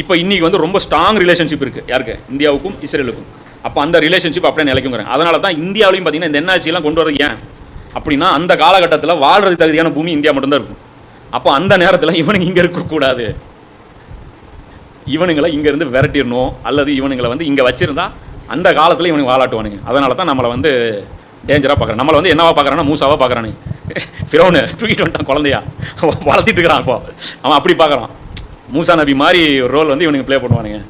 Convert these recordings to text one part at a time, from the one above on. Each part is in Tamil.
இப்போ இன்னைக்கு வந்து ரொம்ப ஸ்ட்ராங் ரிலேஷன்ஷிப் இருக்குது யாருக்கு? இந்தியாவுக்கும் இஸ்ரேலுக்கும். அப்போ அந்த ரிலேஷன்ஷிப் அப்படியே நிலைக்குங்கிறாங்க. அதனால தான் இந்தியாவிலையும் பார்த்தீங்கன்னா இந்த என்ஆர்சிலாம் எல்லாம் கொண்டு வரது ஏன்? அப்படின்னா அந்த காலகட்டத்தில் வாழ்றது தகுதியான பூமி இந்தியா மட்டும்தான் இருக்கும். அப்போ அந்த நேரத்தில் இவனுங்க இங்கே இருக்கக்கூடாது. இவனுங்களை இங்கேருந்து விரட்டிடணும். அல்லது இவனுங்களை வந்து இங்கே வச்சிருந்தா அந்த காலத்தில் இவனுங்க வாழாட்டுவானுங்க. அதனால தான் நம்மளை வந்து டேஞ்சராக பார்க்குறேன் நம்மளை வந்து என்னவா பார்க்குறான்னா மூசாவாக பார்க்குறானு ஃபிரோனு தூக்கிட்டு வந்துட்டான் குழந்தையா. வளர்த்திட்டு இருக்கிறான் இப்போ. அவன் அப்படி பார்க்குறான். மூசா நபி மாதிரி ஒரு ரோல் வந்து இவனுங்க ப்ளே பண்ணுவானுங்க.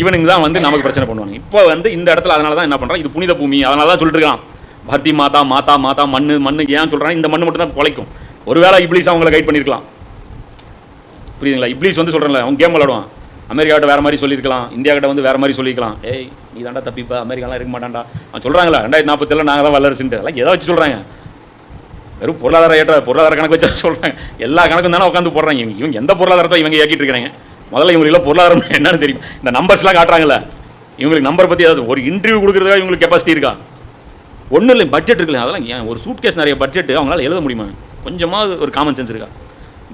இவனுங்க தான் வந்து நமக்கு பிரச்சனை பண்ணுவாங்க இப்போ வந்து இந்த இடத்துல அதனால தான் என்ன பண்ணுறான் இது புனித பூமி அதனால தான் சொல்லிட்டு இருக்கான். பர்த்தி மாதா மாதா மாதா மண்ணு மண்ணு ஏன் சொல்கிறான் இந்த மண்ணு மட்டும் தான் குலைக்கும் ஒருவேளை இப்ளீஸ் அவங்கள கைட் பண்ணியிருக்கலாம் புரியுதுங்களா? இப்ளீஸ் வந்து சொல்கிறேன்ல அவன் கேம் விளாடுவான் அமெரிக்காட்ட வேறு மாதிரி சொல்லியிருக்கலாம். இந்தியாக்கிட்ட வந்து வேறு மாதிரி சொல்லியிருக்கலாம். ஏய் நீ தாண்டா தப்பிப்பா. அமெரிக்காலாம் இருக்க மாட்டான்டா. அவன் சொல்கிறாங்களா ரெண்டாயிரத்தி நாற்பத்தில் நாங்கள் தான் வல்லரசுன்ட்டு. எல்லாம் எதை வச்சு சொல்கிறாங்க வெறும் பொருளாதார ஏற்ற பொருளாதார கணக்கு வச்சு சொல்கிறாங்க எல்லா கணக்கும் தானே உட்காந்து போடுறாங்க. இவங்க இவங்க எந்த பொருளாதாரத்தை இவங்க இயக்கிட்டு இருக்கிறாங்க முதல்ல இவங்களுக்கு பொருளாதாரம் என்னன்னு தெரியும். இந்த நம்பர்ஸ்லாம் காட்டுறாங்கல்ல. இவங்களுக்கு நம்பர் பற்றி ஏதாவது ஒரு இன்டர்வியூ கொடுக்குறதுக்காக இவங்களுக்கு கெப்பாசிட்டி இருக்கா? ஒன்றும் இல்லை பட்ஜெட் இருக்குல்ல அதெல்லாம் ஏன் ஒரு சூட் கேஸ் நிறைய பட்ஜெட் அவங்களால எழுத முடியுமா? கொஞ்சமாக ஒரு காமன் சென்ஸ் இருக்கா?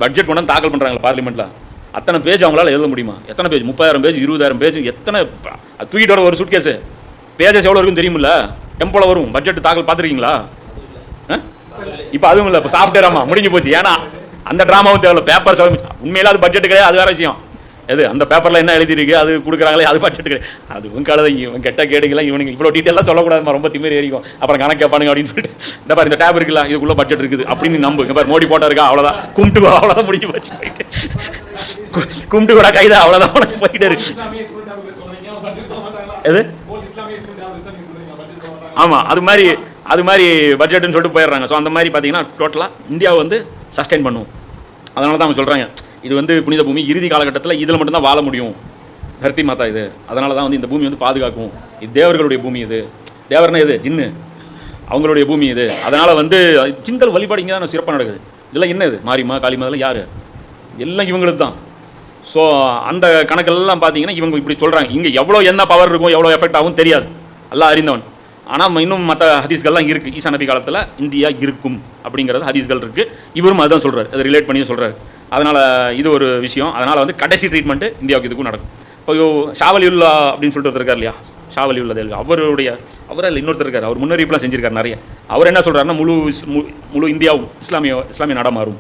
பட்ஜெட் கொண்டாந்து தாக்கல் பண்ணுறாங்களா பார்லிமெண்ட்டில் அத்தனை பேஜ் அவங்களால எழுத முடியுமா? எத்தனை பேஜ் முப்பதாயிரம் பேஜ் இருபதாயிரம் பேஜ் எத்தனை தூக்கிட்டு வர ஒரு சூட் கேஸு பேஜஸ் எவ்வளோ இருக்குன்னு தெரியுமில்ல? டெம்போல வரும். பட்ஜெட் தாக்கல் பார்த்துருக்கீங்களா? ஆ? இப்போ அதுவும் இல்லை இப்போ சாஃப்ட்வேர் ஆமாம் முடிஞ்சு போச்சு. ஏன்னா அந்த ட்ராமாவும் தேவையில்ல. பேப்பர்ஸ் உண்மையில அது பட்ஜெட் கிடையாது அது வேற விஷயம். எது அந்த பேப்பரில் என்ன எழுதிருக்கு அது கொடுக்குறாங்களே அது பட்ஜெட் கிடையாது. அது உங்க இவன் கெட்ட கேடுகளாம் இவனுக்கு இவ்வளோ டீட்டெயிலாக சொல்லக்கூடாதுமா ரொம்ப திமிரி எரிக்கும் அப்புறம் கணக்கு கேட்பானுங்க அப்படின்னு சொல்லிட்டு இந்த பாரு இந்த டேப் இருக்குல்ல இதுக்குள்ள பட்ஜெட் இருக்குது அப்படின்னு நம்பு. இங்க பாரு மோடி போட்டா இருக்கா அவ்வளோதான் கும்பிட்டு வா, அவ்வளோதான் முடிஞ்சு போச்சு போயிட்டு. கும்பிட்டு கூட கைதா அவ்வளோதான் உனக்கு போயிட்டு இருக்கு. எது? ஆமாம் அது மாதிரி அது மாதிரி பட்ஜெட்னு சொல்லிட்டு போயிடுறாங்க. ஸோ அந்த மாதிரி பார்த்தீங்கன்னா டோட்டலாக இந்தியாவை வந்து சஸ்டைன் பண்ணுவோம் அதனால தான் அவங்க சொல்கிறாங்க இது வந்து புனித பூமி இறுதி காலகட்டத்தில் இதில் மட்டும்தான் வாழ முடியும். தர்த்தி மாதா இது. அதனால தான் வந்து இந்த பூமி வந்து பாதுகாக்கும். இது தேவர்களுடைய பூமி இது. தேவர்னா இது ஜின்னு. அவங்களுடைய பூமி இது. அதனால் வந்து சிந்தல் வழிபாடு இங்கே தான் சிறப்பாக நடக்குது. இதெல்லாம் என்ன இது? மாரிமா காளிமாதெல்லாம் யார்? எல்லாம் இவங்களுக்கு தான். ஸோ அந்த கணக்கெல்லாம் பார்த்தீங்கன்னா இவங்க இப்படி சொல்கிறாங்க இங்கே எவ்வளோ என்ன பவர் இருக்கும் எவ்வளோ எஃபெக்ட் ஆகும் தெரியாது. எல்லாம் அறிந்தவன். ஆனால் இன்னும் மற்ற ஹதீஸ்கள்லாம் இருக்குது ஈசா நபி காலத்தில் இந்தியா இருக்கும் அப்படிங்கிறது ஹதீஸ்கள் இருக்குது இவரும் அதுதான் சொல்கிறார் அதை ரிலேட் பண்ணி சொல்கிறார் அதனால் இது ஒரு விஷயம். அதனால் வந்து கடைசி ட்ரீட்மெண்ட்டு இந்தியாவுக்கு இதுக்கும் நடக்கும். இப்போ ஷாவலியுல்லா அப்படின்னு சொல்லிட்டு ஒருத்தர் இருக்கார் இல்லையா? ஷாவலியுல்லா தேல்கா அவருடைய அவரை இல்லை இன்னொருத்தர் இருக்கார். அவர் முன்னறிவிப்புலாம் செஞ்சிருக்காரு நிறைய. அவர் என்ன சொல்கிறாருன்னா முழு இஸ்- மு- முழு இந்தியாவும் இஸ்லாமிய இஸ்லாமிய நாடாக மாறும்.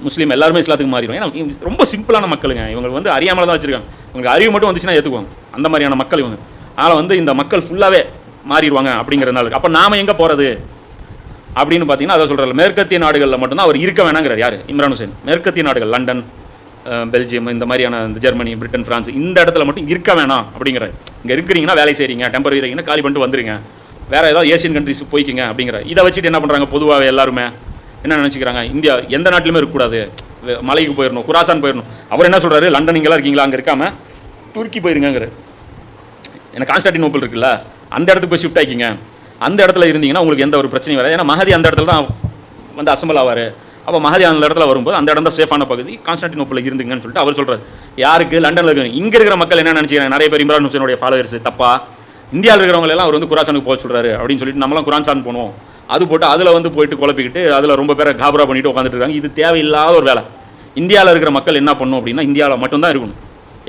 முஸ்லீம் எல்லாருமே இஸ்லாத்துக்கு மாறிடும் ஏன்னா ரொம்ப சிம்பிளான மக்களுங்க. இவங்க வந்து அறியாமல் தான் வச்சுருக்காங்க. இவங்க அறிவு மட்டும் வந்துச்சுன்னா ஏற்றுக்குவாங்க அந்த மாதிரியான மக்கள் இவங்க. அதனால் வந்து இந்த மக்கள் ஃபுல்லாகவே மாறிடுவாங்க அப்படிங்கிறதுனால அப்போ நாம எங்கே போகிறது அப்படின்னு பார்த்தீங்கன்னா அதை சொல்கிறார் மேற்கத்திய நாடுகளில் மட்டும்தான் அவர் இருக்க வேணாங்கிறார். யார்? இம்ரான் ஹுசேன். மேற்கத்திய நாடுகள் லண்டன் பெல்ஜியம் இந்த மாதிரியான இந்த ஜெர்மனி பிரிட்டன் ஃப்ரான்ஸ் இந்த இடத்துல மட்டும் இருக்க வேணாம் அப்படிங்கிறார். இங்கே இருக்கிறீங்கன்னா வேலை செய்கிறீங்க டெம்பரரி இருக்கீங்கன்னா காலி பண்ணிட்டு வந்துருங்க. வேறு ஏதாவது ஏசியன் கண்ட்ரிஸ் போய்க்கிங்க அப்படிங்கிற இதை வச்சுட்டு என்ன பண்ணுறாங்க பொதுவாக எல்லாருமே? என்ன நினச்சிக்கிறாங்க? இந்தியா எந்த நாட்டிலுமே இருக்கக்கூடாது. மலைக்கு போயிடணும் குராசான் போயிடணும் அவர் என்ன சொல்கிறாரு லண்டன் இங்கெல்லாம் இருக்கீங்களா? அங்கே இருக்காமல் துருக்கி போயிருங்கிற எனக்கு கான்ஸ்டாண்டினோப்பிள் இருக்குல்ல? அந்த இடத்துக்கு போய் ஷிஃப்ட் ஆகிக்கிங்க அந்த இடத்துல இருந்தீங்கன்னா உங்களுக்கு எந்த ஒரு பிரச்சனையும் வராது. ஏன்னா மகதி அந்த இடத்துல தான் வந்து அசம்பிள் ஆவார். அப்போ மகதி அந்த இடத்துல வரும்போது அந்த இடம் தான் சேஃபான பகுதி. கான்ஸ்டாண்டினோப்பிள் இருந்துங்கன்னு சொல்லிட்டு அவர் சொல்கிறார் யாருக்கு? லண்டனில் இருக்க இங்கே இருக்கிற மக்கள் என்ன நினச்சிக்கிறாங்க? நிறைய பேர் இம்ரான் ஹுசேனுடைய ஃபாலோவர்ஸ் தப்பா? இந்தியாவில் இருக்கிறவங்க எல்லாம் அவர் வந்து குராசானுக்கு போக சொல்கிறாரு அப்படின்னு சொல்லிட்டு நம்மளாம் குரான்சான் போனோம். அது போட்டு அதில் வந்து போயிட்டு குழப்பிக்கிட்டு அதில் ரொம்ப பேரை காபரா பண்ணிட்டு உட்காந்துட்டு இருக்காங்க. இது தேவையில்லாத ஒரு வேலை. இந்தியாவில் இருக்கிற மக்கள் என்ன பண்ணும் அப்படின்னா இந்தியாவில் மட்டும்தான் இருக்கணும்.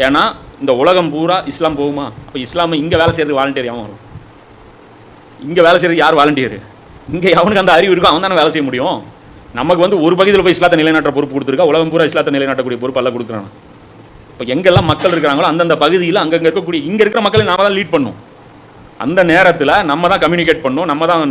ஏன்னா இந்த உலகம் பூரா இஸ்லாம் போகுமா? அப்போ இஸ்லாம் இங்கே வேலை செய்யறதுக்கு வாலண்டியர் வரும் இங்கே வேலை செய்கிறது யார் வாலண்டியர் இங்கே அவனுக்கு அந்த அறிவு இருக்கும் அவன் தானே வேலை செய்ய முடியும். நமக்கு வந்து ஒரு பகுதியில் போய் இஸ்லாத்தை நிலைநாட்டுற பொறுப்பு கொடுத்துருக்கா? உலகம் பூரா இஸ்லாத்தை நிலைநாட்டக்கூடிய பொறுப்பு எல்லாம் கொடுக்குறான். இப்போ எங்கெல்லாம் மக்கள் இருக்கிறாங்களோ அந்தந்த பகுதியில் அங்கங்கே இருக்கக்கூடிய இங்கே இருக்கிற மக்களை நாம தான் லீட் பண்ணும். அந்த நேரத்தில் நம்ம தான் கம்யூனிகேட் பண்ணணும் நம்ம தான்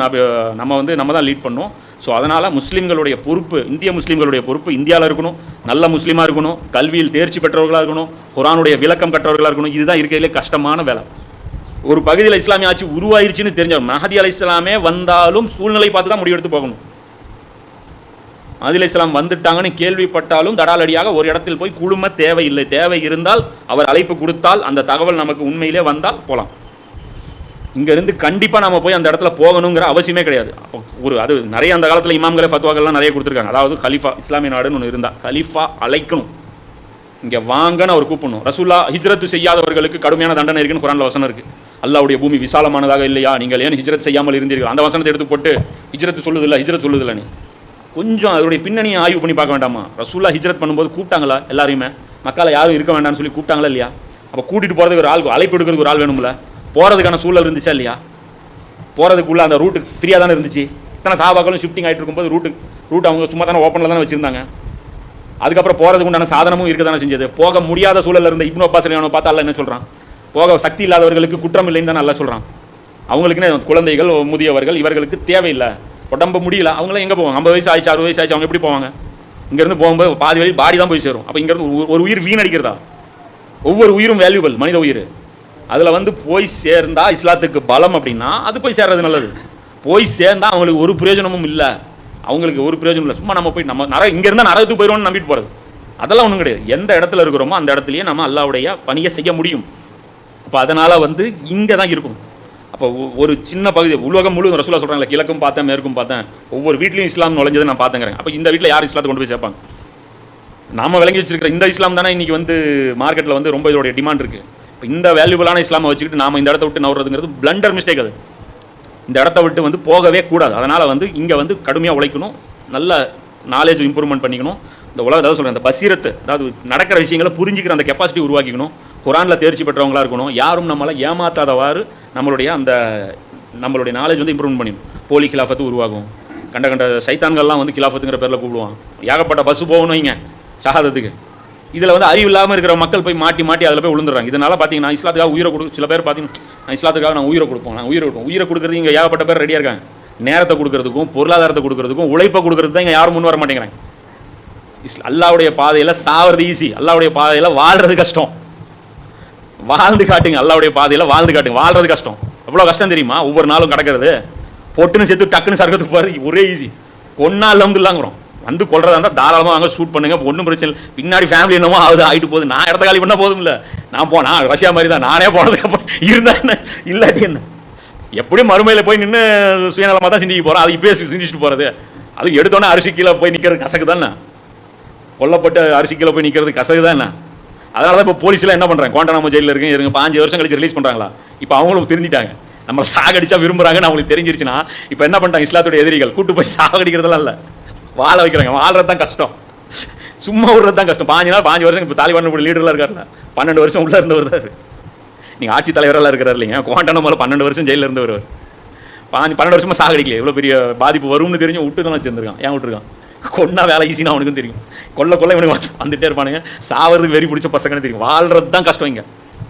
நம்ம வந்து நம்ம தான் லீட் பண்ணணும் ஸோ அதனால் முஸ்லீம்களுடைய பொறுப்பு இந்திய முஸ்லீம்களுடைய பொறுப்பு இந்தியாவில் இருக்கணும். நல்ல முஸ்லீமாக இருக்கணும். கல்வியில் தேர்ச்சி பெற்றவர்களாக இருக்கணும். குரானுடைய விளக்கம் கற்றவர்களாக இருக்கணும். இதுதான் இருக்கிறதுலே கஷ்டமான வேலை. ஒரு பகுதியில் இஸ்லாமிய ஆட்சி உருவாயிருச்சுன்னு தெரிஞ்சவர் மஹதி அலி இஸ்லாமே வந்தாலும் சூழ்நிலை பார்த்து தான் முடிவெடுத்து போகணும். மஹதி இஸ்லாம் வந்துட்டாங்கன்னு கேள்விப்பட்டாலும் தடாலடியாக ஒரு இடத்தில் போய் குழும தேவையில்லை. தேவை இருந்தால் அவர் அழைப்பு கொடுத்தால் அந்த தகவல் நமக்கு உண்மையிலே வந்தால் போகலாம் இங்கேருந்து கண்டிப்பாக நம்ம போய் அந்த இடத்துல போகணுங்கிற அவசியமே கிடையாது. ஒரு அது நிறைய அந்த காலத்தில் இமாம்களே ஃபத்வாக்கள்லாம் நிறைய கொடுத்துருக்காங்க. அதாவது கலிஃபா இஸ்லாமிய நாடுன்னு ஒன்று இருந்தால் கலிஃபா அழைக்கணும். இங்கே வாங்கன்னு அவர் கூப்பிடணும். ரசூல்லா ஹிஜ்ரத்து செய்யாதவர்களுக்கு கடுமையான தண்டனை இருக்குன்னு குரான்ல வசனம் இருக்கு. அல்லாவுடைய பூமி விசாலமானதாக இல்லையா? நீங்கள் ஏன் ஹிஜ்ரத் செய்யாமல் இருந்தீர்கள்? அந்த வசனத்தை எடுத்து போட்டு ஹிஜ்ரத் சொல்லுதில்ல ஹிஜ்ரத் சொல்லுதில்ல நீ. கொஞ்சம் அதோடைய பின்னணியை ஆய்வு பண்ணி பார்க்க வேண்டாமா? ரசூல்லா ஹிஜ்ரத் பண்ணும்போது கூப்பிட்டாங்களா எல்லாரையுமே? மக்களை யாரும் இருக்க வேண்டாம்னு சொல்லி கூப்பிட்டாங்களா இல்லையா? அப்போ கூட்டிகிட்டு போகிறதுக்கு ஒரு ஆள் அழைப்பு எடுக்கிறதுக்கு ஒரு ஆள் வேணும்ல? போகிறதுக்கான சூழல் இருந்துச்சா இல்லையா? போகிறதுக்குள்ள அந்த ரூட்டு ஃப்ரீயாக தானே இருந்துச்சு? இத்தனை சாபாக்களும் ஷிஃப்டிங் ஆகிட்டு இருக்கும்போது ரூட்டு ரூட் அவங்க சும்மா தானே ஓப்பனில் தானே வச்சுருந்தாங்க. அதுக்கப்புறம் போகிறதுக்கு உண்டான சாதனமும் இருக்க தானே செஞ்சது. போக முடியாத சூழலில் இருந்த இப்னு அப்பாஸ் பார்த்தால பார்த்தா என்ன சொல்கிறான் போக சக்தி இல்லாதவர்களுக்கு குற்றம் இல்லைன்னு தான் நல்லா சொல்கிறான் அவங்களுக்குன்னு குழந்தைகள் முதியவர்கள் இவர்களுக்கு தேவையில்லை. உடம்பு முடியல அவங்களாம் எங்கே போவாங்க? ஐம்பது வயசு ஆயிடுச்சு அறுபது வயசு ஆயிடுச்சு அவங்க எப்படி போவாங்க? இங்கேருந்து போகும்போது பாதி வழி பாடி தான் போய் சேரும். அப்போ இங்கேருந்து ஒரு- உயிர் வீணடிக்கிறதா? ஒவ்வொரு உயிரும் வேல்யூபிள் மனித உயிர். அதில் வந்து போய் சேர்ந்தா இஸ்லாத்துக்கு பலம் அப்படின்னா அது போய் சேர்றது நல்லது. போய் சேர்ந்தால் அவங்களுக்கு ஒரு பிரயோஜனமும் இல்லை. அவங்களுக்கு ஒரு பிரயோஜனம் இல்லை. சும்மா நம்ம போய் நம்ம நர இங்கே இருந்தால் நரகத்துக்கு போயிடுவோம்னு நம்பிட்டு போகிறது அதெல்லாம் ஒன்றும் கிடையாது. எந்த இடத்துல இருக்கிறோமோ அந்த இடத்துலையே நம்ம அல்லாவுடைய பணியை செய்ய முடியும். அப்போ அதனால் வந்து இங்கே தான் இருக்கும். அப்போ ஒரு சின்ன பகுதி உலகம் முழு ரசூலா சொல்கிறாங்களே கிழக்கும் பார்த்தேன் மேற்கும் பார்த்தேன். ஒவ்வொரு வீட்லையும் இஸ்லாம் நுழைஞ்சதை நான் பார்த்துங்கிறேன் அப்போ இந்த வீட்டில் யார் இஸ்லாத்தை கொண்டு போய் சேர்ப்பாங்க? நாம விளங்கி வச்சிருக்கிற இந்த இஸ்லாம் தானே இன்னைக்கு வந்து மார்க்கெட்டில் வந்து ரொம்ப இதோடைய டிமாண்ட் இருக்குது இப்போ இந்த வேல்யூபிளான இஸ்லாமை வச்சுக்கிட்டு நாம இந்த இடத்த விட்டு நவுறதுங்கிறது பிளண்டர் மிஸ்டேக் அது. இந்த இடத்த விட்டு வந்து போகவே கூடாது. அதனால் வந்து இங்கே வந்து கடுமையாக உழைக்கணும். நல்ல நாலேஜ் இம்ப்ரூவ்மெண்ட் பண்ணிக்கணும். இந்த உலக அதாவது சொல்கிறேன் அந்த பசீரத்து அதாவது நடக்கிற விஷயங்களை புரிஞ்சிக்கிற அந்த கெப்பாசிட்டி உருவாக்கிக்கணும். குரானில் தேர்ச்சி பெற்றவங்களா இருக்கணும். யாரும் நம்மளால் ஏமாத்தாதவாறு நம்மளுடைய அந்த நம்மளுடைய நாலேஜ் வந்து இம்ப்ரூவ் பண்ணிடும். போலி கிலாஃபத்து உருவாகும். கண்ட கண்ட சைத்தான்கள்லாம் வந்து கிலாஃபத்துங்கிற பேரில் கூப்பிடுவான். ஏகப்பட்ட பஸ்ஸு போகணும் இங்கே ஷஹாதத்துக்கு. இதில் வந்து அறிவு இல்லாமல் இருக்கிற மக்கள் போய் மாட்டி மாட்டி அதில் போய் விழுந்துடுறாங்க. இதனால் பார்த்தீங்கன்னா இஸ்லாத்துக்காக உயிரை கொடு சில பேர் பார்த்தீங்கன்னா நான் இஸ்லாத்துக்காக நான் உயிரை கொடுப்போம் நான் உயிரை கொடுப்போம் உயிரை கொடுக்குறது இங்கே ஏகப்பட்ட பேர் ரெடியாக இருக்காங்க. நேரத்தை கொடுக்குறதுக்கும் பொருளாதாரத்தை கொடுக்குறதுக்கும் உழைப்பை கொடுக்குறது தான் இங்கே யாரும் முன் வர மாட்டேங்கிறாங்க. இஸ் அல்லாவுடைய பாதையில் சாவது ஈஸி அல்லாவுடைய பாதையில் வாழ்றது கஷ்டம். வாழ்ந்து காட்டுங்க அல்லாவுடைய பாதையில் வாழ்ந்து காட்டுங்க. வாழ்றது கஷ்டம். எவ்வளோ கஷ்டம் தெரியுமா? ஒவ்வொரு நாளும் கிடக்கிறது. பொட்டுன்னு சேர்த்து டக்குன்னு சர்க்கத்துக்கு போகிறது ஒரே ஈஸி ஒன்றா இல்லாமங்கிறோம் வந்து கொள்றதா இருந்தால் தாராளமாக வாங்க ஷூட் பண்ணுங்க. ஒன்றும் பிரச்சனை இல்லை. பின்னாடி ஃபேமிலி என்னமோ ஆகுது ஆகிட்டு போகுது. நான் இடத்த காலி பண்ணால் போதும் இல்லை நான் போனா ரஷ்யா மாதிரி தான். நானே போனதுக்கு அப்புறம் இருந்தா என்ன? இல்லாட்டி என்ன? எப்படியும் மறுமையில் போய் நின்று சுயநலமாக தான் சிந்திக்க போகிறோம் அது இப்பயே சிந்திச்சுட்டு போகிறது அது எடுத்தோன்னே அரிசி கீழே போய் நிற்கிறது கசக்கு தானே கொல்லப்பட்ட அரிசி கீழே போய் நிற்கிறது கசகு தான் என்ன? அதனால தான் இப்போ போலீஸ்லாம் என்ன பண்ணுறாங்க நம்ம ஜெயிலில் இருக்கு இருங்க பாஞ்சு வருஷம் கழிச்சு ரிலீஸ் பண்ணுறாங்களா இப்போ அவங்களும் தெரிஞ்சிட்டாங்க. நம்ம சாகடிச்சா விரும்புறாங்கன்னு அவங்களுக்கு தெரிஞ்சிருச்சுன்னா இப்போ என்ன பண்ணுறாங்க இஸ்லாத்துடைய எதிரிகள்? கூட்டு போய் சாகடிக்கிறதெல்லாம் இல்லை. வாழ வைக்கிறாங்க. வாழ்றது தான் கஷ்டம். சும்மா விடுறது தான் கஷ்டம். பாஞ்சு நாள் பாஞ்சு வருஷம் இப்போ தாலிபான் லீடரில் இருக்கார் பன்னெண்டு வருஷம் உள்ள இருந்தவர் தான் நீங்கள் ஆட்சி தலைவரெல்லாம் இருக்கிறார் இல்லைங்க? குவாண்டனமோல பன்னெண்டு வருஷம் ஜெயிலில் இருந்தவர் பாஞ்சு பன்னெண்டு வருஷமாக சாகடிக்கல எவ்வளோ பெரிய பாதிப்பு வரும்னு தெரிஞ்சு விட்டு தான் வச்சுருந்துருக்கான். ஏன் விட்டுருக்கான்? கொன்னா வேலை ஈஸின்னு அவனுக்கும் தெரியும். கொல்ல கொல்ல இவனுக்கு வந்துட்டே இருப்பானுங்க. சாவறதுக்கு வெறி பிடிச்ச பசங்கன்னு தெரியும். வாழ்றது தான் கஷ்டம் இங்கே.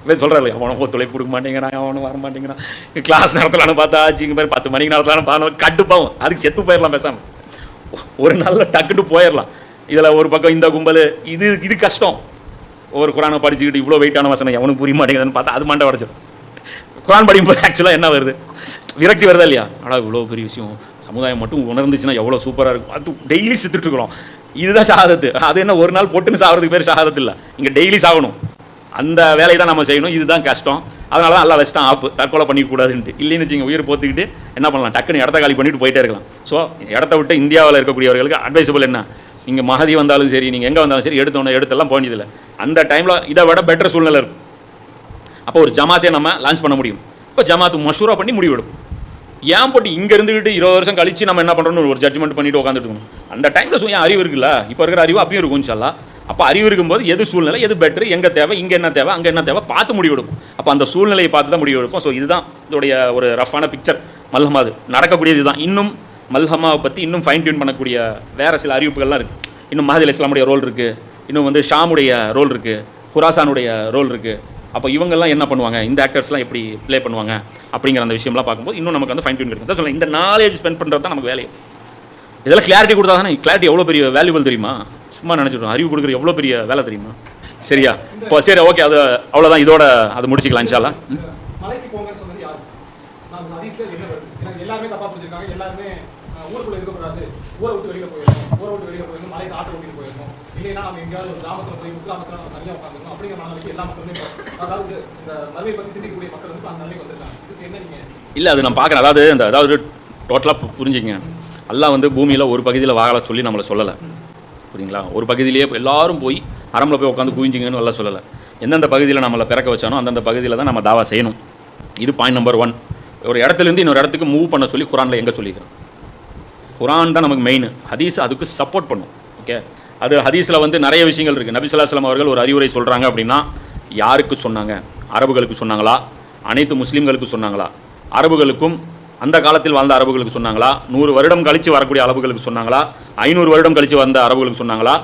இவே சொல்கிறாரு அவனும் ஒத்துழைப்பு கொடுக்க மாட்டேங்கிறான் அவனும் வர மாட்டேங்கிறான். கிளாஸ் நடத்தலான்னு பார்த்தா ஆச்சுங்க மாதிரி பத்து மணிக்கு நடத்தலான்னு பார்த்தா கட்டுப்பாவும் அதுக்கு செத்து போயிடலாம் பேசாமல் ஒரு நாளில் டக்குட்டு போயிடலாம். இதில் ஒரு பக்கம் இந்த கும்பல் இது இது கஷ்டம். ஒரு குரானை படிச்சுக்கிட்டு இவ்வளோ வெயிட்டான வசனம் எவனுக்கு புரிய மாட்டேங்குதுன்னு பார்த்தா அது மண்டை உடச்சிடும் குரான் படிக்கும்போது ஆக்சுவலாக என்ன வருது? விரக்தி வருதா இல்லையா? ஆனால் இவ்வளோ பெரிய விஷயம். சமுதாயம் மட்டும் உணர்ந்துச்சுன்னா எவ்வளோ சூப்பராக இருக்கும். அது டெய்லி செத்துட்ருக்குறோம் இதுதான் ஷஹாதத்து. அது என்ன ஒரு நாள் பொட்டுன்னு சாகிறதுக்கு பேர் ஷஹாதத்து இல்லை. இங்கே டெய்லி சாகணும் அந்த வேலையை தான் நம்ம செய்யணும். இதுதான் கஷ்டம். அதனால தான் நல்லா வச்சுட்டான் ஆப்பு. தற்கொலை பண்ணிக்கூடாதுன்ட்டு இல்லைன்னு வச்சுங்க உயிர் போத்துக்கிட்டு என்ன பண்ணலாம்? டக்குன்னு இடத்த காலி பண்ணிட்டு போயிட்டே இருக்கலாம். ஸோ இடத்த விட்டு இந்தியாவில் இருக்கக்கூடியவர்களுக்கு அட்வைசபிள் என்ன? நீங்கள் மகதி வந்தாலும் சரி நீங்கள் எங்கே வந்தாலும் சரி எடுத்தோன்னே எடுத்தெல்லாம் போனதில்லை அந்த டைமில் இதை விட பெட்டர் சூழ்நிலை இருக்கும். அப்போ ஒரு ஜமாத்தே நம்ம லான்ச் பண்ண முடியும். இப்போ ஜமாத்து மஷூரா பண்ணி முடிவெடும் ஏன் போட்டு இங்கே இருந்துக்கிட்டு இருபது வருஷம் கழிச்சு நம்ம என்ன பண்ணுறோம்னு ஒரு ஜட்ஜ்மெண்ட் பண்ணிட்டு உட்காந்துட்டு இருக்கணும். அந்த டைமில் சுய அறிவு இருக்குல்ல? இப்போ இருக்கிற அறிவு அப்பயும் இருக்கும் சொல்லலாம் அப்போ அறிவு இருக்கும்போது எது சூழ்நிலை எது பெட்டர் எங்கே தேவை இங்கே என்ன தேவை அங்கே என்ன தேவை பார்த்து முடிவெடுக்கும். அப்போ அந்த சூழ்நிலையை பார்த்து தான் முடிவெடுக்கும். ஸோ இதுதான் இதோடைய ஒரு ரஃப்பான பிக்சர் மல்ஹமா அது. நடக்கக்கூடியது இதுதான். இன்னும் மல்ஹமாவை பற்றி இன்னும் ஃபைன் டியூன் பண்ணக்கூடிய வேறு சில அறிவிப்புகள்லாம் இருக்குது இன்னும் மஹதி இஸ்லாமுடைய ரோல் இருக்குது இன்னும் வந்து ஷாமுடைய ரோல் இருக்குது குராசானுடைய ரோல் இருக்குது அப்போ இவங்கெல்லாம் என்ன பண்ணுவாங்க? இந்த ஆக்டர்ஸ்லாம் எப்படி ப்ளே பண்ணுவாங்க? அப்படிங்கிற அந்த விஷயம்லாம் பார்க்கும்போது இன்னும் நமக்கு வந்து ஃபைன் டியூன் கிடைக்கும் சொல்லுங்கள் இந்த நாலேஜ் ஸ்பெண்ட் பண்ணுறது தான் நமக்கு வேலையை இதெல்லாம் கிளாரிட்டி கொடுத்தா தானே? கிளாரிட்டி எவ்வளோ பெரிய வேல்யூபிள் தெரியுமா? சும்மா நினச்சிடுவோம் அறிவு கொடுக்குற எவ்வளோ பெரிய வேலை தெரியுமா? சரியா? இப்போ சரி ஓகே அது அவ்வளோதான் இதோட அது முடிச்சிக்கலாம் இன்ஷாலாம் ம். மலைக்கு போங்கன்னு சொன்னது யாரு நான் ஹதீஸ்ல என்ன வருது எனக்கு எல்லாருமே தப்பா புரிஞ்சிருக்காங்க எல்லாருமே அஹ், ஊருக்குள்ள இருக்கக்கூடாது ஊரை விட்டு வெளியில போயிடணும் ஊரை விட்டு வெளியில போயிடணும் மலைக்கு ஆட்டை ஓட்டிட்டு போயிடணும் இல்லைன்னா நம்ம எங்கேயாவது ஒரு கிராமத்துல போய் முக்கிராமத்துல நம்ம தனியா உட்காந்துருக்கணும் அப்படிங்கிற மனநிலைக்கு எல்லா மக்களுமே இப்போ- அதாவது இந்த மறுமை பத்தி சிந்திக்கக்கூடிய மக்கள் வந்து அந்த நிலைக்கு வந்திருக்காங்க இதுக்கு என்ன நீங்க இல்லை அது நான் பார்க்குறேன். அதாவது இந்த அதாவது டோட்டலாக புரிஞ்சுங்க எல்லாம் வந்து பூமியில் ஒரு பகுதியில் வாழ சொல்லி நம்மளை சொல்லலை. புரியுங்களா? ஒரு பகுதியிலேயே எல்லாரும் போய் அரம்பில் போய் உட்காந்து குவிஞ்சிங்கன்னு நல்லா சொல்லலை. எந்தெந்த பகுதியில் நம்மளை பிறக்க வச்சானோ அந்தந்த பகுதியில் தான் நம்ம தாவா செய்யணும். இது பாயிண்ட் நம்பர் ஒன் ஒரு இடத்துலேருந்து இன்னொரு இடத்துக்கு மூவ் பண்ண சொல்லி குரானில் எங்கே சொல்லிக்கிறோம் குரான் தான் நமக்கு மெயின் ஹதீஸ் அதுக்கு சப்போர்ட் பண்ணும். ஓகே அது ஹதீஸில் வந்து நிறைய விஷயங்கள் இருக்குது நபி அவர்கள் ஒரு அறிவுரை சொல்கிறாங்க அப்படின்னா யாருக்கு சொன்னாங்க? அரபுகளுக்கு சொன்னாங்களா? அனைத்து முஸ்லீம்களுக்கு சொன்னாங்களா? அரபுகளுக்கும் அந்த காலத்தில் வாழ்ந்த அரபுகளுக்கு சொன்னாங்களா? நூறு வருடம் கழித்து வரக்கூடிய அரபுகளுக்கு சொன்னாங்களா? ஐநூறு வருடம் கழித்து வந்த அரபுகளுக்கு சொன்னாங்களா?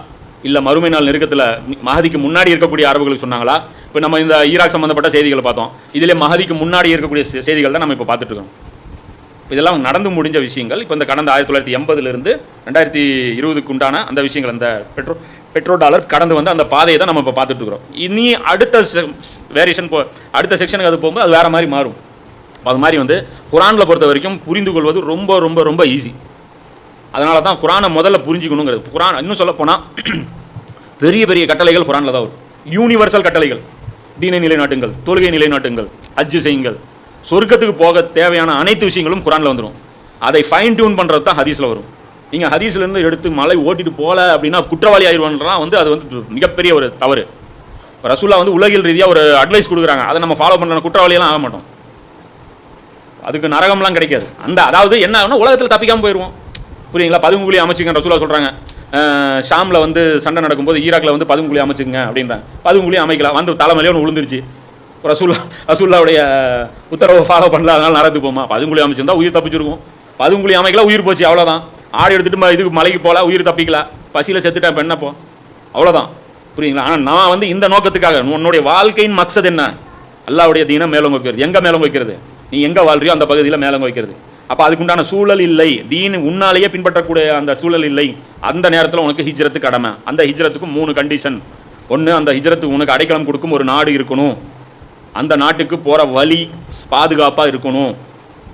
இல்லை மறுமை நாள் நெருக்கத்தில் மகதிக்கு முன்னாடி இருக்கக்கூடிய அரபுகளுக்கு சொன்னாங்களா? இப்போ நம்ம இந்த ஈராக் சம்மந்தப்பட்ட செய்திகளை பார்த்தோம். இதிலே மகதிக்கு முன்னாடி இருக்கக்கூடிய செய்திகள் தான் நம்ம இப்போ பார்த்துட்டு இருக்கோம். இதெல்லாம் நடந்து முடிஞ்ச விஷயங்கள். இப்போ இந்த கடந்த ஆயிரத்தி தொள்ளாயிரத்தி எண்பதுலேருந்து ரெண்டாயிரத்தி இருபதுக்கு உண்டான அந்த விஷயங்கள். அந்த பெட்ரோ பெட்ரோல் டாலர் கடந்து வந்து அந்த பாதையை தான் நம்ம இப்போ பார்த்துட்டு இருக்கிறோம். இனி அடுத்த வேரியேஷன் போ அடுத்த செக்ஷனுக்கு அது போகும்போது அது வேறு மாதிரி மாறும். அது மாதிரி வந்து குரானில் பொறுத்த வரைக்கும் புரிந்து கொள்வது ரொம்ப ரொம்ப ரொம்ப ஈஸி அதனால தான் குரானை முதல்ல புரிஞ்சுக்கணுங்கிறது. குரான் இன்னும் சொல்ல போனால் பெரிய பெரிய கட்டளைகள் குரானில் தான் வரும். யூனிவர்சல் கட்டளைகள். தீன நிலைநாட்டுங்கள் தொழுகை நிலைநாட்டுங்கள் அஜ்ஜு செய்யுங்கள். சொர்க்கத்துக்கு போக தேவையான அனைத்து விஷயங்களும் குரானில் வந்துடும் அதை ஃபைன் டியூன் பண்ணுறது தான் ஹதீஸில் வரும். நீங்கள் ஹதீஸ்லேருந்து எடுத்து மலை ஓட்டிட்டு போகல அப்படின்னா குற்றவாளி ஆயிடுவான்றான் வந்து அது வந்து மிகப்பெரிய ஒரு தவறு. இப்ப ரசூல்லா வந்து உலகில் ரீதியாக ஒரு அட்வைஸ் கொடுக்குறாங்க. அதை நம்ம ஃபாலோ பண்ண குற்றவாளியெல்லாம் ஆக மாட்டோம். அதுக்கு நரகம்லாம் கிடைக்காது. அந்த அதாவது என்ன ஆகணும் உலகத்தில் தப்பிக்காமல் போயிடுவோம் புரியுங்களா பதுங்குழி அமைச்சுங்க ரசூலா சொல்கிறாங்க ஷாமில் வந்து சண்டை நடக்கும்போது ஈராக்கில் வந்து பதுங்குழி அமைச்சுங்க அப்படின்றாங்க. பதுங்குழி அமைக்கலாம். வந்து தலைமையிலே ஒன்று விழுந்துருச்சு ரசூல்லா ரசூல்லாவுடைய உத்தரவை ஃபாலோ பண்ணல. அதனால நடந்து போமா பதுங்குழி அமைச்சிருந்தா உயிர் தப்பிச்சிருக்கும் பதுங்குழி அமைக்கலாம் உயிர் போச்சு. அவ்வளோதான் ஆடு எடுத்துட்டு ம- இதுக்கு மலைக்கு போகல உயிர் தப்பிக்கல. பசியில் செத்துட்டேன் இப்போ என்னப்போ? அவ்வளோதான் புரியுங்களா ஆனால் நான் வந்து இந்த நோக்கத்துக்காக உன்னுடைய வாழ்க்கையின் மக்சது என்ன? அல்லாவுடைய தீனம் மேலோங்க வைக்கிறது. எங்கே மேலோங்க வைக்கிறது? நீ எங்கே வாழ்றியோ அந்த பகுதியில் மேலோங்க வைக்கிறது. அப்போ அதுக்குண்டான சூழல் இல்லை. தீன் உன்னாலேயே பின்பற்றக்கூடிய அந்த சூழல் இல்லை. அந்த நேரத்தில் உனக்கு ஹிஜ்ரத்து கடமை. அந்த ஹிஜ்ரத்துக்கு மூணு கண்டிஷன் ஒன்று அந்த ஹிஜ்ரத்துக்கு உனக்கு அடைக்கலம் கொடுக்கும் ஒரு நாடு இருக்கணும். அந்த நாட்டுக்கு போகிற வழி பாதுகாப்பாக இருக்கணும்.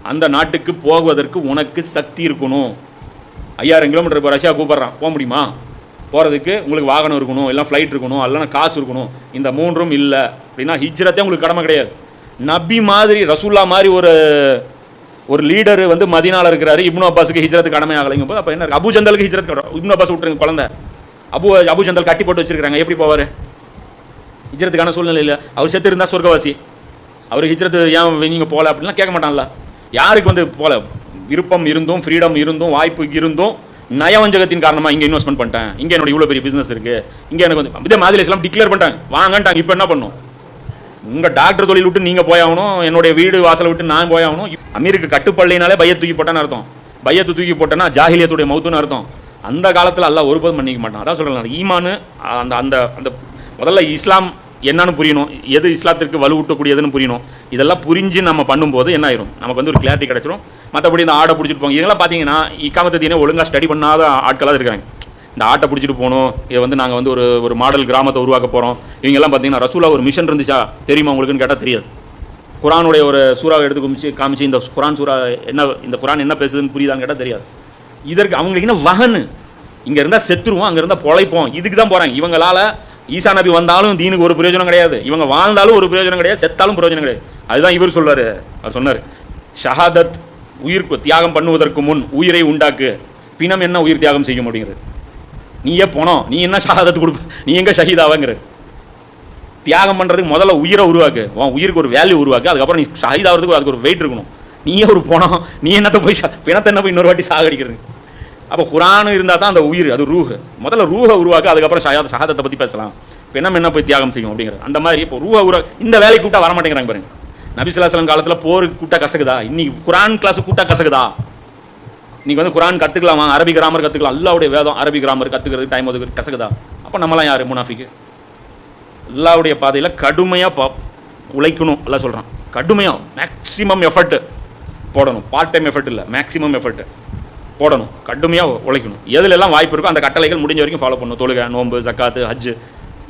அந்த நாட்டுக்கு போவதற்கு உனக்கு சக்தி இருக்கணும். ஐயாயிரம் கிலோமீட்டர் இப்போ ரஷ்யா கூப்பிட்றான். போக முடியுமா? போகிறதுக்கு உங்களுக்கு வாகனம் இருக்கணும் எல்லாம் ஃப்ளைட் இருக்கணும் இல்லைன்னா காசு இருக்கணும். இந்த மூன்றும் இல்லை. அப்படின்னா ஹிஜ்ரத்தே உங்களுக்கு கடமை கிடையாது. நபி மாதிரி ரசூல்லா மாதிரி ஒரு ஒரு லீடர் வந்து மதினால இருக்கிறாரு. இப்னு அப்பாஸுக்கு ஹிஜ்ரத்து கடமை ஆகலைங்கும் போது அப்போ என்ன அபு ஜந்தலுக்கு ஹிஜ்ரத் இப்னு அப்பாஸ் விட்டுருங்க குழந்தை. அபு அபு ஜந்தல் கட்டி போட்டு வச்சிருக்காங்க எப்படி போவார்? ஹிஜ்ரத்துக்கான சூழ்நிலை இல்லை. அவர் செத்து இருந்தால் சொர்க்கவாசி. அவர் ஹிஜ்ரத்து ஏன் நீங்கள் போகல அப்படின்லாம் கேட்க மாட்டான்ல. யாருக்கு வந்து போகல விருப்பம் இருந்தும் ஃப்ரீடம் இருந்தும் வாய்ப்பு இருந்தும் நயவஞ்சகத்தின் காரணமாக இங்கே இன்வெஸ்ட்மெண்ட் பண்ணிட்டேன். இங்கே என்னோட இவ்வளோ பெரிய பிஸ்னஸ் இருக்குது இங்கே எனக்கு வந்து இதே மாதிரி எல்லாம் டிக்ளேர் பண்ணிட்டாங்க. வாங்கன்ட்டாங்க. இப்போ என்ன பண்ணும்? உங்கள் டாக்டர் தொழில் விட்டு நீங்கள் போயாகணும் என்னுடைய வீடு வாசலை விட்டு நான் போயாகணும் அமீருக்கு கட்டுப்பள்ளினாலே பைய தூக்கி போட்டேன்னு அர்த்தம். பையத்தை தூக்கி போட்டேன்னா ஜாகிலியத்துடைய மௌத்துன்னு அர்த்தம். அந்த காலத்தில் எல்லாம் ஒருபோதும் பண்ணிக்க மாட்டான். அதான் சொல்கிறேன் ஈமானு அந்த அந்த அந்த முதல்ல இஸ்லாம் என்னன்னு புரியணும். எது இஸ்லாத்திற்கு வலுவூட்டக்கூடியதுன்னு புரியணும். இதெல்லாம் புரிஞ்சு நம்ம பண்ணும்போது என்ன ஆயிரும்? நமக்கு வந்து ஒரு கிளாரிட்டி கிடச்சிடும் மற்றபடி இந்த ஆடை பிடிச்சிட்டு போங்க. இதெல்லாம் பார்த்தீங்கன்னா இக்காமத்த தீனே ஒழுங்காக ஸ்டடி பண்ணாத ஆட்களாக இருக்காங்க. இந்த ஆட்டை பிடிச்சிட்டு போகணும். இதை வந்து நாங்கள் வந்து ஒரு ஒரு மாடல் கிராமத்தை உருவாக்க போகிறோம் இவங்கெல்லாம் பார்த்தீங்கன்னா ரசூலா ஒரு மிஷன் இருந்துச்சா? தெரியுமா உங்களுக்குன்னு கேட்டால் தெரியாது. குரானுடைய ஒரு சூறாவை எடுத்து காமிச்சு காமிச்சு இந்த குரான் சூறா என்ன இந்த குரான் என்ன பேசுதுன்னு புரியுதான்னு கேட்டால் தெரியாது. இதற்கு அவங்களுக்கு என்ன வகனு இங்கே இருந்தால் செத்துருவோம் அங்கே இருந்தால் பொழைப்போம். இதுக்கு தான் போகிறாங்க இவங்களால் ஈசா நபி வந்தாலும் தீனுக்கு ஒரு பிரயோஜனம் கிடையாது. இவங்க வாழ்ந்தாலும் ஒரு பிரயோஜனம் கிடையாது செத்தாலும் பிரயோஜனம் கிடையாது. அதுதான் இவர் சொல்றாரு. அவர் சொன்னார் ஷஹாதத் உயிர் தியாகம் பண்ணுவதற்கு முன் உயிரை உண்டாக்கு. பிணம் என்ன உயிர் தியாகம் செய்யும் அப்படிங்கிறது. நீயே போனோம்? நீ என்ன ஷஹாதத் கொடுப்ப நீ எங்க ஷஹீதாவாங்கிற? தியாகம் பண்ணுறதுக்கு முதல்ல உயிரை உருவாக்கு. உன் உயிருக்கு ஒரு வேல்யூ உருவாக்கு. அதுக்கப்புறம் நீ ஷஹீதாகிறதுக்கு அதுக்கு ஒரு வெயிட் இருக்கணும். நீயே ஒரு போனோம். நீ என்னத்தை போய் பிணத்தை என்ன போய் இன்னொரு வாட்டி சாகடிக்கிறது? அப்போ குரான் இருந்தால் தான் அந்த உயிர் அது ரூஹ். முதல்ல ரூஹை உருவாக்கு அதுக்கப்புறம் ஷஹாத் ஷஹாதத்தை பற்றி பேசலாம். பிணம் என்ன போய் தியாகம் செய்யும் அப்படிங்கிறது அந்த மாதிரி இப்போ ரூஹை உருவா இந்த வேலைக்கு கூட்டா வர மாட்டேங்கிறாங்க பாருங்க. நபிசுல்லாஸ்லம் காலத்தில் போருக்கு கூட்டா கசக்குதா? இன்னைக்கு குரான் கிளாஸ் கூட்டா கசக்குதா? நீங்கள் வந்து குரான் கற்றுக்கலாமா அரபி கிராமர் கற்றுக்கலாம் அல்லாவுடைய வேதம் அரபி கிராமர் கற்றுக்கிறதுக்கு டைம் ஒதுக்கு கசக்குதா? அப்போ நம்மளாம் யார்? முனாஃபிக்கு. அல்லாவுடைய பாதையில் கடுமையாக பா உழைக்கணும் எல்லாம் சொல்கிறான் கடுமையாக மேக்ஸிமம் எஃபர்ட்டு போடணும். பார்ட் டைம் எஃபர்ட் இல்லை மேக்ஸிமம் எஃபர்ட்டு போடணும் கடுமையாக உழைக்கணும். எதுலெல்லாம் வாய்ப்பு இருக்கோ அந்த கட்டளைகள் முடிஞ்ச வரைக்கும் ஃபாலோ பண்ணணும். தொழுகை நோன்பு ஜக்காத்து ஹஜ்ஜு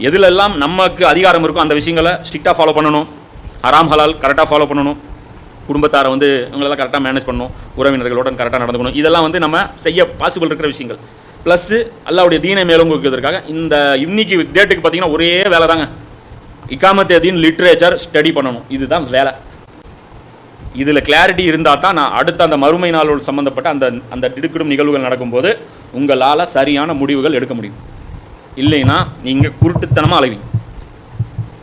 எதுலெல்லாம் நமக்கு அதிகாரம் இருக்கோ அந்த விஷயங்களை ஸ்ட்ரிக்டாக ஃபாலோ பண்ணணும். ஹராம் ஹலால் கரெக்டாக ஃபாலோ பண்ணணும். குடும்பத்தாரை வந்து இவங்களெல்லாம் கரெக்டாக மேனேஜ் பண்ணணும். உறவினர்களோட கரெக்டாக நடந்துக்கணும். இதெல்லாம் வந்து நம்ம செய்ய பாசிபிள் இருக்கிற விஷயங்கள். ப்ளஸ்ஸு அல்லாவுடைய தீனை மேலும் இந்த இன்னைக்கு டேட்டுக்கு பார்த்தீங்கன்னா ஒரே வேலை தாங்க இக்காமத்தேதின் லிட்ரேச்சர் ஸ்டடி பண்ணணும். இதுதான் வேலை. இதில் கிளாரிட்டி இருந்தால் தான் நான் அடுத்த அந்த மறுமை நாளோடு சம்மந்தப்பட்ட அந்த அந்த திடுக்கிடும் நிகழ்வுகள் நடக்கும்போது உங்களால் சரியான முடிவுகள் எடுக்க முடியும். இல்லைன்னா நீங்கள் குருட்டுத்தனமாக அலைவீங்க.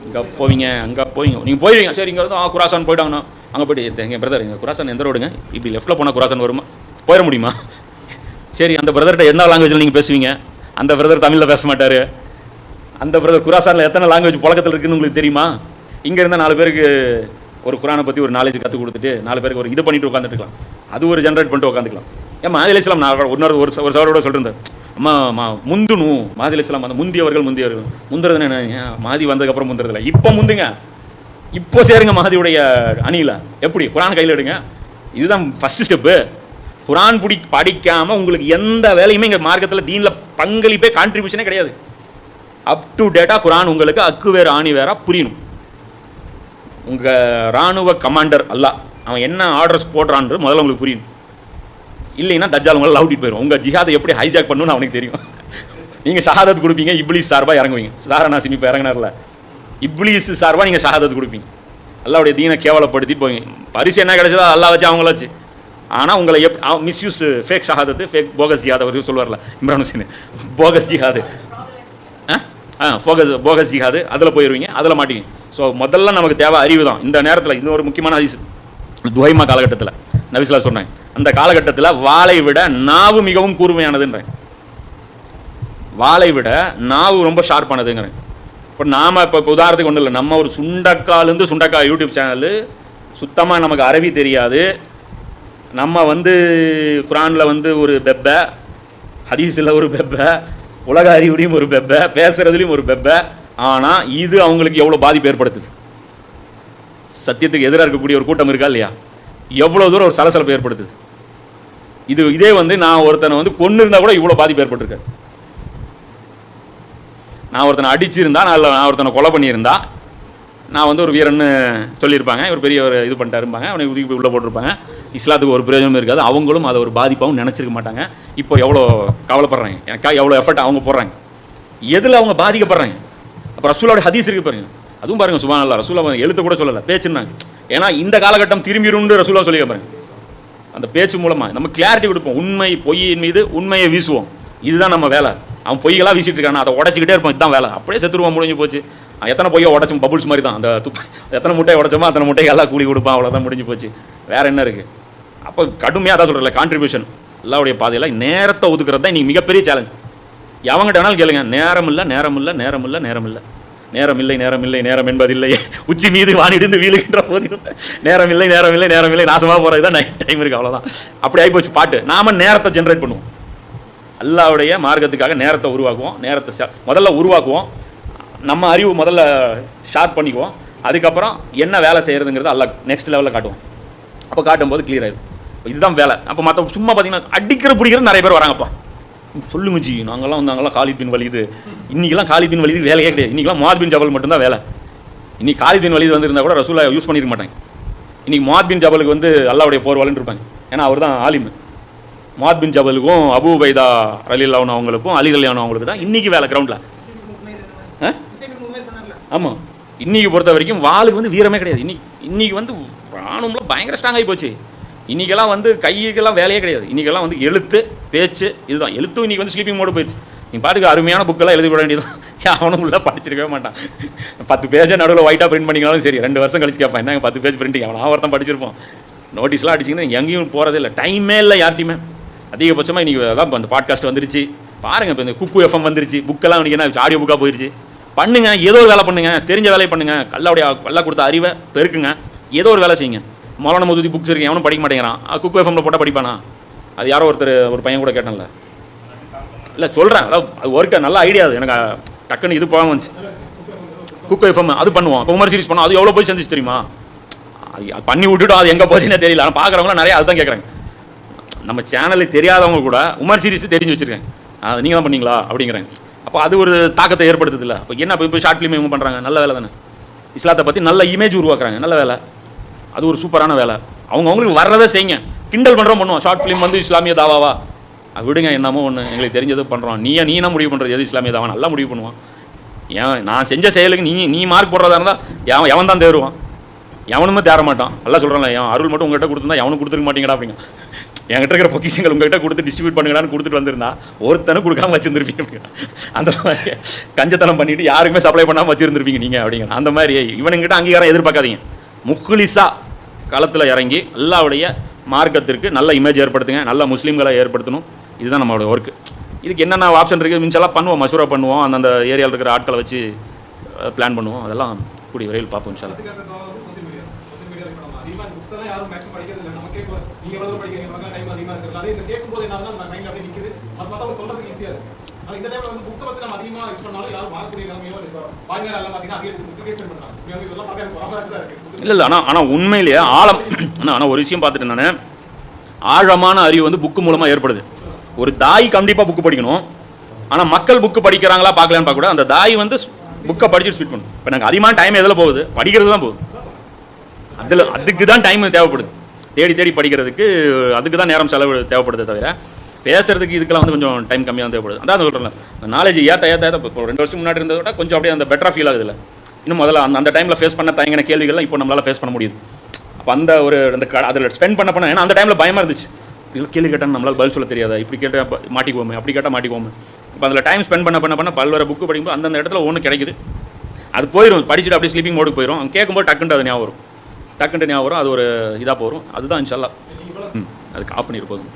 இங்கே போவீங்க அங்கே போவீங்க. நீங்கள் போயிருவீங்க. சரி இங்கே வந்து ஆ குராசான் போயிட்டாங்கண்ணா அங்கே போயிட்டு எங்கள் பிரதர் எங்கள் குராசான் எந்த ரோடுங்க இப்படி லெஃப்ட்டில் போனால் குராசான் வருமா? போயிட முடியுமா? சரி அந்த பிரதர்கிட்ட என்ன லாங்குவேஜில் நீங்கள் பேசுவீங்க? அந்த பிரதர் தமிழில் பேச மாட்டார். அந்த பிரதர் குராசானில் எத்தனை லாங்குவேஜ் புழக்கத்தில் இருக்குதுன்னு உங்களுக்கு தெரியுமா? இங்கே இருந்தால் நாலு பேருக்கு ஒரு குரானை பற்றி ஒரு நாலேஜ் கற்றுக் கொடுத்துட்டு நாலு பேருக்கு ஒரு இது பண்ணிட்டு உட்காந்துட்டுக்கலாம் அது ஒரு ஜென்ரேட் பண்ணிட்டு உட்காந்துக்கலாம் ஏன் மாதிரி இஸ்லாம் நான் இன்னொரு ஒரு ஒரு சவரோட சொல்லிருந்தேன். அம்மா மா முந்துணும் மாதிரி இஸ்லாம் அந்த முந்தியவர்கள் முந்தியவர்கள். முந்துறதுன்னு என்ன மாதி வந்ததுக்கப்புறம் முந்துறதில்ல. இப்போ முந்துங்க. இப்போ சேருங்க மாதியுடைய அணியில். எப்படி? குரான் கையில் எடுங்க. இதுதான் ஃபஸ்ட்டு ஸ்டெப்பு குரான் பிடி படிக்காமல் உங்களுக்கு எந்த வேலையுமே இங்கே மார்க்கத்தில் தீனில் பங்களிப்பே கான்ட்ரிபியூஷனே கிடையாது. அப் டு டேட்டா குரான் உங்களுக்கு அக்கு வேறு ஆணி வேற புரியணும். உங்கள் ராணுவ கமாண்டர் அல்லாஹ் அவன் என்ன ஆர்டர்ஸ் போடுறான்றது முதல்ல உங்களுக்கு புரியும். இல்லைன்னா தஜ்ஜால் உங்களை லவுட்டிட்டு போயிடும் உங்கள் ஜிஹாதை எப்படி ஹைஜாக் பண்ணணும்னு அவனுக்கு தெரியும். நீங்கள் ஷஹாதத் கொடுப்பீங்க இப்ளீஸ் சார்பாக இறங்குவீங்க. சாரா சிமி இப்போ இறங்கினார்ல. இப்ளீஸ் சார்பாக நீங்கள் ஷஹாதத் கொடுப்பீங்க. அல்லாவுடைய தீனை கேவலப்படுத்தி போவீங்க பரிசு என்ன கிடைச்சதோ அல்லா வச்சு அவங்கள வச்சு. ஆனால் உங்களை எப் மிஸ்யூஸ் ஃபேக் ஷஹாதத்து ஃபேக் போகஸ் ஜிஹாத் அவர் சொல்லுவார்ல இம்ரான் ஹுசேன். போகஸ் ஜிஹாது ஆ ஃபோகஸ் போகஸ் ஜிகாது அதில் போயிடுவீங்க அதில் மாட்டிங்க. ஸோ முதல்ல நமக்கு தேவை அறிவு தான். இந்த நேரத்தில் இன்னொரு முக்கியமான அதிசு துவைமா காலகட்டத்தில். நபிஸ்லா சொன்னேன் அந்த காலகட்டத்தில் வாளை விட நாவு மிகவும் கூர்மையானதுன்றேன். வாளை விட நாவு ரொம்ப ஷார்ப்பானதுங்கிறேன் இப்போ நாம் இப்போ உதாரணத்துக்கு ஒன்றும் இல்லை. நம்ம ஒரு சுண்டக்காலேருந்து சுண்டக்காய் யூடியூப் சேனலு சுத்தமாக நமக்கு அரபி தெரியாது. நம்ம வந்து குரானில் வந்து ஒரு பெப்ப ஹதீஸில் ஒரு பெப்பை உலக அறிவுலையும் ஒரு பெப்ப பேசுகிறதுலையும் ஒரு பெப்ப ஆனால் இது அவங்களுக்கு எவ்வளோ பாதிப்பு ஏற்படுத்துது? சத்தியத்துக்கு எதிராக இருக்கக்கூடிய ஒரு கூட்டம் இருக்கா இல்லையா? எவ்வளோ தூரம் ஒரு சலசலப்பு ஏற்படுத்துது? இது இதே வந்து நான் ஒருத்தனை வந்து கொண்டு இருந்தால் கூட இவ்வளோ பாதிப்பு ஏற்பட்டிருக்காரு நான் ஒருத்தனை அடிச்சிருந்தா நான் இல்லை நான் ஒருத்தனை கொலை பண்ணியிருந்தா நான் வந்து ஒரு வீரன்னு சொல்லியிருப்பாங்க. இவர் பெரிய ஒரு இது பண்ணிட்டாருப்பாங்க அவனை உதவி உள்ளே போட்டிருப்பாங்க. இஸ்லாத்துக்கு ஒரு பிரயோஜனம் இருக்காது. அவங்களும் அதை ஒரு பாதிப்பாகவும் நினச்சிருக்க மாட்டாங்க. இப்போ எவ்வளோ கவலைப்படுறாங்க? எனக்கா எவ்வளோ எஃபர்ட் அவங்க போடுறாங்க? எதில் அவங்க பாதிக்கப்படுறாங்க? அப்போ ரசூலோட ஹதீஸ் இருக்கு பாருங்க. அதுவும் பாருங்க சுபான் அல்லா ரசூலா எழுத்து கூட சொல்லலை பேச்சுன்னாங்க ஏன்னா இந்த காலகட்டம் திரும்பிடும்னு ரசூலா சொல்லி பாருங்க. அந்த பேச்சு மூலமாக நம்ம கிளாரிட்டி கொடுப்போம். உண்மை பொய்யின் மீது உண்மையை வீசுவோம். இதுதான் நம்ம வேலை. அவன் பொய்களாக வீசிட்டு இருக்கான்? அதை உடச்சிக்கிட்டே இருப்பான் இதுதான் வேலை. அப்படியே செத்துருவான் முடிஞ்சு போச்சு. எத்தனை பொய்யை உடச்சும்? பபுள்ஸ் மாதிரி தான். அந்த துப்பா எத்தனை முட்டையை உடச்சோமோ அத்தனை முட்டையை எல்லாம் கூலி கொடுப்பான். அவ்வளோதான் முடிஞ்சு போச்சு. வேற என்ன இருக்குது அப்போ கடுமையாக தான் சொல்கிறல கான்ட்ரிபியூஷன் எல்லாருடைய பாதையில் நேரத்தை ஒதுக்குறது தான் இன்னைக்கு மிகப்பெரிய சேலஞ்ச் எவங்கிட்ட வேணாலும் கேளுங்க நேரம் இல்லை நேரம் இல்லை நேரம் இல்லை நேரம் இல்லை. நேரம் இல்லை நேரம் இல்லை நேரம் என்பதில்லை. உச்சி மீது வானிடிந்து வீழுகின்ற போதிலும் நேரம் இல்லை நேரம் இல்லை நேரம் இல்லை நாசமாக போகிறது தான் நைட் டைம் இருக்குது அவ்வளோதான் அப்படி ஆகிப்போச்சு பாட்டு. நாம நேரத்தை ஜென்ரேட் பண்ணுவோம். அல்லாவுடைய மார்க்கத்துக்காக நேரத்தை உருவாக்குவோம் நேரத்தை முதல்ல உருவாக்குவோம். நம்ம அறிவு முதல்ல ஷார்ப் பண்ணிக்குவோம். அதுக்கப்புறம் என்ன வேலை செய்கிறதுங்கிறது அல்ல நெக்ஸ்ட் லெவலில் காட்டுவோம். அப்போ காட்டும்போது கிளியர் ஆயிடும். இதுதான் வேலை. அப்போ மற்ற சும்மா பார்த்தீங்கன்னா அடிக்கிற பிடிக்கிற நிறைய பேர் வராங்கப்பா. சொல்லுங்க ஜி நாங்கெல்லாம் வந்து அங்கெல்லாம் காலிபின் வலிது இன்றைக்கெல்லாம் காலிபின் வலிது வேலையே கிடையாது. இன்னைக்கெல்லாம் முவாத் ஜபல் மட்டும்தான் வேலை. இன்னைக்கு காலிபின் வலிது வந்திருந்தா கூட ரசூலா யூஸ் பண்ணிருக்க மாட்டாங்க. இன்றைக்கி முவாத் பின் ஜபலுக்கு வந்து அல்லாவுடைய போர்வாளன்னு இருப்பாங்க. ஏன்னா அவர் தான் ஆலிம். முவாத் பின் ஜபலுக்கும் அபு பைதா ரலில்லாவன் அவங்களுக்கும் அலி ரலியானு அவங்களுக்கு தான் இன்னைக்கு வேலை கிரவுண்டில் ஆ? ஆமாம் இன்னைக்கு பொறுத்த வரைக்கும் வாளுக்கு வந்து வீரமே கிடையாது. இன்னைக்கு இன்னைக்கு வந்து ராணுவம்லாம் பயங்கர ஸ்ட்ராங் ஆகி போச்சு. இன்றைக்கெல்லாம் வந்து கைக்கெல்லாம் வேலையே கிடையாது. இன்னைக்கெல்லாம் வந்து எழுத்து பேச்சு இதுதான். எழுத்தும் இன்னைக்கு வந்து ஸ்லீப்பிங் மோடு போயிடுச்சு. நீ பாட்டுக்கு அருமையான புக்கெல்லாம் எழுதி விட வேண்டியதுதான். அவனும் உள்ள படிச்சிருக்கவே மாட்டான். பத்து பேஜை நடுவில் ஒயிட்டாக பிரிண்ட் பண்ணிங்கனாலும் சரி ரெண்டு வருஷம் கழிச்சு கேட்பான் என்ன பத்து பேஜ் பிரிண்டிங் அவன் ஒருத்தன் படிச்சிருப்போம் நோட்டீஸ்லாம் அடிச்சிங்கன்னா எங்கேயும் போகிறதே இல்லை. டைமே இல்லை யார்ட்டையுமே அதிகபட்சமாக இன்றைக்கி அதான் இப்போ அந்த பாட்காஸ்ட் வந்துருச்சு. பாருங்க இப்போ இந்த குக்கு எஃப்எம் வந்துருச்சு. புக்கெல்லாம் இன்னைக்கு என்ன ஆடியோ புக்காக போயிருச்சு. பண்ணுங்கள் ஏதோ ஒரு வேலை பண்ணுங்கள் தெரிஞ்ச வேலையை பண்ணுங்கள் கல்லாவுடைய கல்லா கொடுத்த அறிவை பெருக்குங்க. ஏதோ ஒரு வேலை செய்யுங்க. மௌலான மதுதி புக்ஸ் இருக்கு எவனும் படிக்க மாட்டேங்கிறான். குக்கு எஃப்எம்ல போட்டால் படிப்பானா? அது யாரோ ஒருத்தர் ஒரு பையன் கூட கேட்டான்ல. இல்லை சொல்கிறேன் அதாவது அது ஒர்க்க நல்ல ஐடியா அது. எனக்கு டக்குன்னு இது போகாம வந்துச்சு குக் எஃப்எம் அது பண்ணுவோம் குமர் உமர் சீரிஸ் பண்ணோம் அது எவ்வளோ போய் செஞ்சுச்சு தெரியுமா? அது பண்ணி விட்டுட்டோம் அது எங்கே போச்சுன்னே தெரியல. ஆனால் பார்க்குறவங்களாம் நிறைய அதுதான் கேட்குறாங்க நம்ம சேனலுக்கு தெரியாதவங்க கூட உமர் சீரிஸ் தெரிஞ்சு வச்சிருக்காங்க அது நீங்கள் தான் பண்ணீங்களா? அப்படிங்கிறாங்க அப்போ அது ஒரு தாக்கத்தை ஏற்படுத்துது இல்லை அப்போ என்ன இப்போ ஷார்ட் ஃபிலிம் இவங்க பண்ணுறாங்க நல்ல வேலை தானே. இஸ்லாத்தை பற்றி நல்ல இமேஜ் உருவாக்குறாங்க. நல்ல வேலை. அது ஒரு சூப்பரான வேலை. அவங்க அவங்களுக்கு வர்றதை செய்யுங்க. கிண்டல் பண்ணுறோம் பண்ணுவோம் ஷார்ட் ஃபிலிம் வந்து இஸ்லாமிய தாவாவா? அது விடுங்க என்னமோ ஒன்று எங்களுக்கு தெரிஞ்சது பண்ணுறோம் நீ நீ என்ன முடிவு பண்ணுறது எது இஸ்லாமிய தாவா நல்லா முடிவு பண்ணுவான். ஏன் நான் செஞ்ச செயலுக்கு நீ நீ மார்க் போடுறதா இருந்தால் எவன் எவன் தான் தேருவான்? எவனுமே தேர மாட்டான். நல்லா சொல்கிறான்ல என் அருள் மட்டும் உங்கள்கிட்ட கொடுத்துருந்தா எவனும் கொடுத்துருக்க மாட்டீங்கடா அப்படிங்க. என்கிட்ட இருக்கிற பொக்கிஷங்கள் உங்கள்கிட்ட கொடுத்து டிஸ்ட்ரிபியூட் பண்ணுங்கடான்னு கொடுத்துட்டு வந்திருந்தா ஒருத்தனை கொடுக்காம வச்சிருந்துருப்பீங்க அப்படிங்க. அந்த மாதிரி கஞ்சத்தனம் பண்ணிட்டு யாருக்குமே சப்ளை பண்ணாமல் வச்சிருந்துருப்பீங்க நீங்கள் அப்படிங்க. அந்த மாதிரி இவனுங்கிட்ட அங்கீகாரம் எதிர்பார்க்காதீங்க. முக்குலிசா களத்தில் இறங்கி அல்லாவுடைய மார்க்கத்திற்கு நல்ல இமேஜ் ஏற்படுத்துங்க நல்ல முஸ்லீம்களை ஏற்படுத்தணும். இதுதான் நம்மளுடைய ஒர்க்கு இதுக்கு என்னென்ன ஆப்ஷன் இருக்குது மிஞ்செல்லாம் பண்ணுவோம் மசூரா பண்ணுவோம் அந்தந்த ஏரியாவில் இருக்கிற ஆட்களை வச்சு பிளான் பண்ணுவோம். அதெல்லாம் கூடிய விரைவில் பார்ப்போம் இன்ஷால்லா அதுக்கு அடுத்த படிக்கிறது இல்லை. நம்ம கேட்கும் படிக்கிறீங்க? டைம் அதிகமாக இருக்கிறது. அதே இந்த கேட்கும்போது என்ன ஆகுதுன்னா நம்ம அப்படியே நிற்கிது அது பார்த்தா சொல்றதுக்கு ஈஸியாக இருக்கு. இந்த டைம்ல வந்து புக்கை பத்தி நம்ம அதிகமா இது பண்ணாலும் யாரும் வாங்கக்கூடிய நிலைமையோ இப்போ வாங்கினார் பார்த்தீங்கன்னா அதிக புக்கு கேஸ் பண்றாங்க. இதெல்லாம் பார்க்க எனக்கு தான் இருக்கு. இல்லை இல்லை. ஆனால் ஆனால் உண்மையிலேயே ஆழம் ஆனால் ஆனால் ஒரு விஷயம் பார்த்துட்டு நான் ஆழமான அறிவு வந்து புக்கு மூலமாக ஏற்படுது. ஒரு தாய் கண்டிப்பாக புக்கு படிக்கணும். ஆனால் மக்கள் புக்கு படிக்கிறாங்களா பார்க்கலான்னு பார்க்க கூட அந்த தாய் வந்து புக்கை படிச்சுட்டு ஸ்பீட் பண்ணும் இப்போ எனக்கு அதிகமான டைம் எதில் போகுது? படிக்கிறது தான் போகுது. அதில் அதுக்கு தான் டைம் தேவைப்படுது. தேடி தேடி படிக்கிறதுக்கு அதுக்கு தான் நேரம் செலவு தேவைப்படுதே தவிர பேசுறதுக்கு இதுக்கெல்லாம் வந்து கொஞ்சம் டைம் கம்மியாக தேவைப்படுது. அதான் சொல்கிறேன் நாலேஜ் ஏற்ற ஏற்ற ஏற்ற இப்போ ரெண்டு வருஷம் முன்னாடி இருந்ததை விட கொஞ்சம் அப்படியே அந்த பெட்டராக ஃபீல் ஆகுதுல்ல இன்னும் முதல்ல அந்த அந்த டைமில் ஃபேஸ் பண்ண தயங்கின கேள்விகள்லாம் இப்போ நம்மளால் ஃபேஸ் பண்ண முடியுது. அப்போ அந்த ஒரு அந்த க அதில் ஸ்பெண்ட் பண்ண பண்ண ஏன்னா அந்த டைமில் பயமாக இருந்துச்சு. இல்லை கேள்வி கேட்டால் நம்மளால் பதில் சொல்ல தெரியாதா? இப்படி கேட்டால் மாட்டிக்குவோமே அப்படி கேட்டால் மாட்டிக்குவோமே. இப்போ அதில் டைம் ஸ்பெண்ட் பண்ண பண்ண பண்ண பல்வேறு புக்கு படிக்கும்போது அந்தந்த இடத்துல ஒன்று கிடைக்குது. அது போயிடும் படிச்சுட்டு அப்படியே ஸ்லீப்பிங் மோடுக்கு போயிடும் அவங்க கேட்கும்போது டக்குன்ட்டு அது ஞாபகம் வரும். டக்குன்ட்டு ஞாபகம் வரும். அது ஒரு இதாக போகும். அதுதான் இன்ஷால்லா ம். அதுக்கு ஆஃப் பண்ணியிருப்போம்